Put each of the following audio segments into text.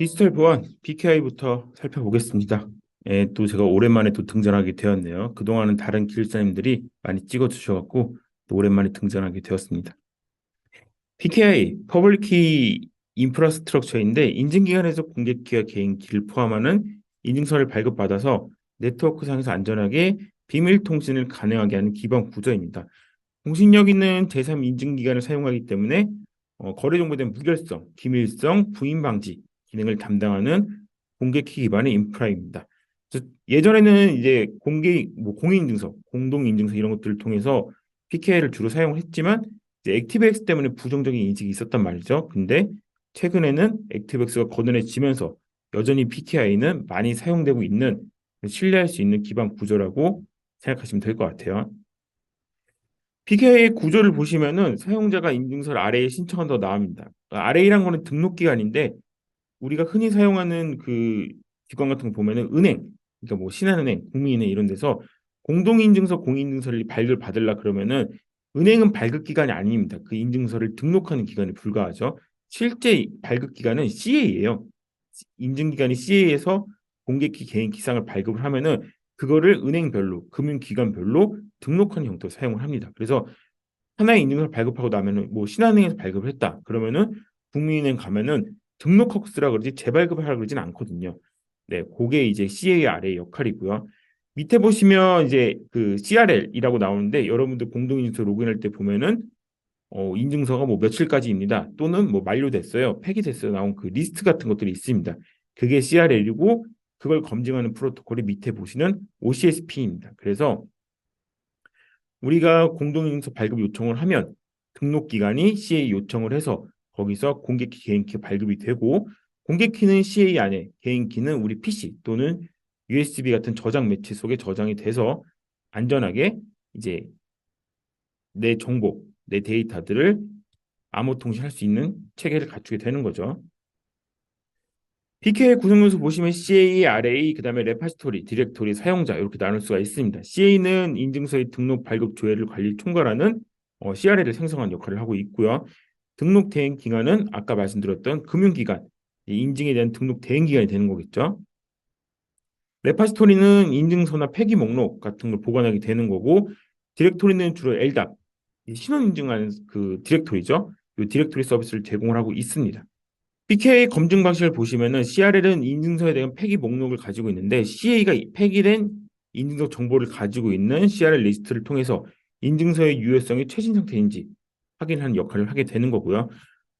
디지털 보안 PKI부터 살펴보겠습니다. 예, 또 제가 오랜만에 또 등장하게 되었네요. 그동안은 다른 기술사님들이 많이 찍어주셔갖고 또 오랜만에 등장하게 되었습니다. PKI, 퍼블릭 키 인프라스트럭처인데 인증기관에서 공개키와 개인키를 포함하는 인증서를 발급받아서 네트워크상에서 안전하게 비밀 통신을 가능하게 하는 기반 구조입니다. 공신력 있는 제3 인증기관을 사용하기 때문에 어, 거래 정보에 대한 무결성, 기밀성, 부인 방지 기능을 담당하는 공개키 기반의 인프라입니다. 예전에는 이제 공개 뭐 공인인증서, 공동인증서 이런 것들을 통해서 PKI를 주로 사용했지만 이제 액티브엑스 때문에 부정적인 인식이 있었단 말이죠. 근데 최근에는 액티브엑스가 거듭해지면서 여전히 PKI는 많이 사용되고 있는 신뢰할 수 있는 기반 구조라고 생각하시면 될 것 같아요. PKI 구조를 보시면은 사용자가 인증서를 RA에 신청한다고 나옵니다. RA란 거는 등록 기관인데 우리가 흔히 사용하는 그 기관 같은 거 보면은 은행, 그러니까 뭐 신한은행, 국민은행 이런 데서 공동인증서, 공인인증서를 발급 받으려 그러면은 은행은 발급 기관이 아닙니다. 그 인증서를 등록하는 기관에 불과하죠. 실제 발급 기관은 CA예요. 인증기관이 CA에서 공개키 개인 기상을 발급을 하면은 그거를 은행별로 금융기관별로 등록하는 형태로 사용을 합니다. 그래서 하나의 인증서를 발급하고 나면은 뭐 신한은행에서 발급을 했다. 그러면은 국민은행 가면은 등록하고 쓰라 그러지 재발급을 하라 그러진 않거든요. 네, 그게 이제 CA RA 역할이고요. 밑에 보시면 이제 그 CRL이라고 나오는데 여러분들 공동인증서 로그인할 때 보면은 어, 인증서가 뭐 며칠까지입니다. 또는 뭐 만료됐어요. 폐기됐어요. 나온 그 리스트 같은 것들이 있습니다. 그게 CRL이고 그걸 검증하는 프로토콜이 밑에 보시는 OCSP입니다. 그래서 우리가 공동인증서 발급 요청을 하면 등록 기관이 CA 요청을 해서 거기서 공개 키 개인키 발급이 되고 공개 키는 CA 안에 개인 키는 우리 PC 또는 USB 같은 저장 매체 속에 저장이 돼서 안전하게 이제 내 정보, 내 데이터들을 암호 통신할 수 있는 체계를 갖추게 되는 거죠. PK 구성요소 보시면 CA, RA, 그 다음에 레파지토리, 디렉토리, 사용자 이렇게 나눌 수가 있습니다. CA는 인증서의 등록, 발급, 조회를 관리, 총괄하는 어, CRA를 생성하는 역할을 하고 있고요. 등록 대행 기관은 아까 말씀드렸던 금융기관, 인증에 대한 등록 대행 기관이 되는 거겠죠. 레파지토리는 인증서나 폐기 목록 같은 걸 보관하게 되는 거고 디렉토리는 주로 LDAP, 신원 인증하는 그 디렉토리죠. 이 디렉토리 서비스를 제공을 하고 있습니다. PK 검증 방식을 보시면은 CRL은 인증서에 대한 폐기 목록을 가지고 있는데 CA가 폐기된 인증서 정보를 가지고 있는 CRL 리스트를 통해서 인증서의 유효성이 최신 상태인지 확인하는 역할을 하게 되는 거고요.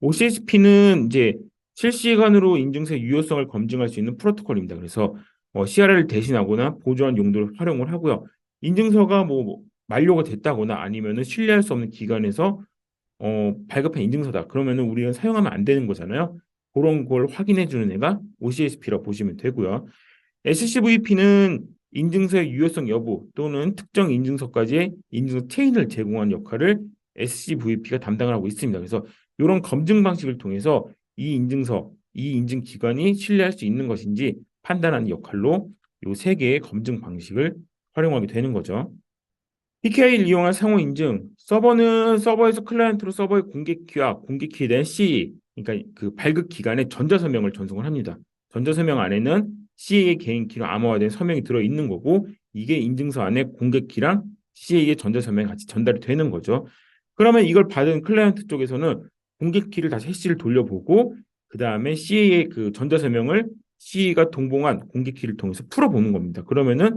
OCSP는 이제 실시간으로 인증서의 유효성을 검증할 수 있는 프로토콜입니다. 그래서 어, CRL을 대신하거나 보조한 용도를 활용을 하고요. 인증서가 뭐 만료가 됐다거나 아니면은 신뢰할 수 없는 기관에서 어, 발급한 인증서다. 그러면은 우리가 사용하면 안 되는 거잖아요. 그런 걸 확인해 주는 애가 OCSP라 보시면 되고요. SCVP는 인증서의 유효성 여부 또는 특정 인증서까지의 인증서 체인을 제공하는 역할을 SCVP가 담당을 하고 있습니다. 그래서 이런 검증 방식을 통해서 이 인증서, 이 인증 기관이 신뢰할 수 있는 것인지 판단하는 역할로 이 세 개의 검증 방식을 활용하게 되는 거죠. PKI를 이용한 상호 인증, 서버는 서버에서 클라이언트로 서버의 공개 키와 공개 키에 대한 C, 그러니까 그 발급 기간에 전자 서명을 전송을 합니다. 전자 서명 안에는 CA의 개인 키로 암호화된 서명이 들어 있는 거고 이게 인증서 안에 공개 키랑 CA의 전자 서명이 같이 전달이 되는 거죠. 그러면 이걸 받은 클라이언트 쪽에서는 공개 키를 다시 해시를 돌려보고 그 다음에 CA의 그 전자서명을 CA가 동봉한 공개 키를 통해서 풀어보는 겁니다. 그러면은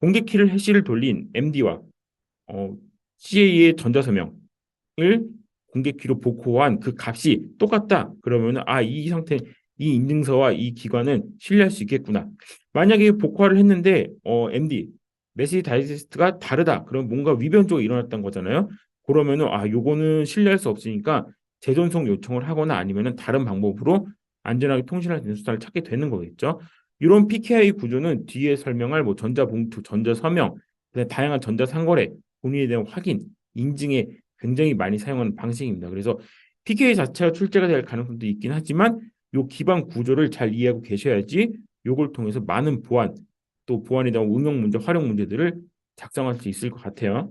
공개 키를 해시를 돌린 MD와 어, CA의 전자서명을 공개키로 복호한 그 값이 똑같다. 그러면 아, 이 상태, 이 인증서와 이 기관은 신뢰할 수 있겠구나. 만약에 복화를 했는데 어, MD 메시지 다이제스트가 다르다. 그럼 뭔가 위변적으로 일어났던 거잖아요. 그러면은 아, 요거는 신뢰할 수 없으니까 재전송 요청을 하거나 아니면은 다른 방법으로 안전하게 통신할 수 있는 수단을 찾게 되는 거겠죠. 이런 PKI 구조는 뒤에 설명할 뭐 전자봉투, 전자서명, 다양한 전자상거래, 본인에 대한 확인, 인증에 굉장히 많이 사용하는 방식입니다. 그래서 PK 자체가 출제가 될 가능성도 있긴 하지만 요 기반 구조를 잘 이해하고 계셔야지 요걸 통해서 많은 보안 또 보안에 대한 응용 문제, 활용 문제들을 작성할 수 있을 것 같아요.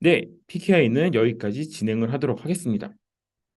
네, PKI는 여기까지 진행을 하도록 하겠습니다.